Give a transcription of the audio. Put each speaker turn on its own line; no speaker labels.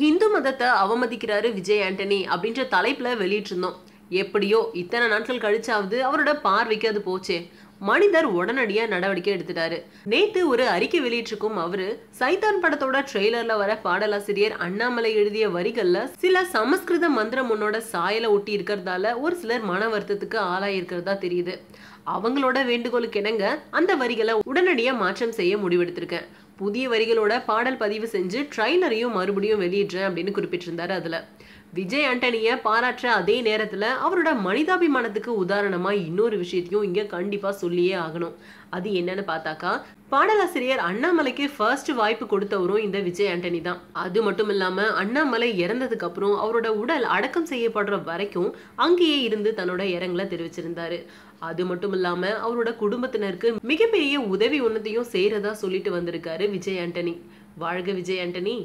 ஹிந்து மதத்தை அவமதிக்கிறாரு விஜய் ஆண்டனி அப்படின்ற தலைப்பில் வெளியிட்டிருந்தோம். எப்படியோ இத்தனை நாட்கள் கழிச்சாவது அவரோட பார்வைக்கு அது போச்சே. மனிதர் உடனடியா நடவடிக்கை எடுத்துட்டாரு. நேத்து ஒரு அறிக்கை வெளியிட்டிருக்கும் அவரு சைதான் படத்தோட ட்ரெய்லர்ல வர பாடலாசிரியர் அண்ணாமலை எழுதிய வரிகள்ல சில சமஸ்கிருத மந்திரம் உன்னோட சாயல ஒட்டி இருக்கிறதால ஒரு சிலர் மன வருத்தத்துக்கு ஆளாயிருக்கிறதா தெரியுது. அவங்களோட வேண்டுகோளுக்கு இணங்க அந்த வரிகளை உடனடியா மாற்றம் செய்ய முடிவெடுத்திருக்கேன். புதிய வரிகளோட பாடல் பதிவு செஞ்சு ட்ரைலரையும் மறுபடியும் வெளியிடுறேன் அப்படின்னு குறிப்பிட்டிருந்தாரு அதுல. விஜய் ஆண்டனிய பாராட்டுற அதே நேரத்துல அவரோட மனிதாபிமானத்துக்கு உதாரணமா இன்னொரு விஷயத்தையும் இங்க கண்டிப்பா சொல்லியே ஆகணும். அது என்னன்னு பார்த்தாக்கா பாடலாசிரியர் அண்ணாமலைக்கு ஃபர்ஸ்ட் வாய்ப்பு கொடுத்தவரும் இந்த விஜய் ஆண்டனி தான். அது மட்டும் இல்லாம அண்ணாமலை இறந்ததுக்கு அப்புறம் அவரோட உடல் அடக்கம் செய்யப்படுற வரைக்கும் அங்கேயே இருந்து தன்னோட இரங்கலை தெரிவிச்சிருந்தாரு. அது மட்டும் இல்லாம அவரோட குடும்பத்தினருக்கு மிகப்பெரிய உதவி ஒன்னத்தையும் செய்யறதா சொல்லிட்டு வந்திருக்காரு விஜய் ஆண்டனி. வாழ்க விஜய் ஆண்டனி.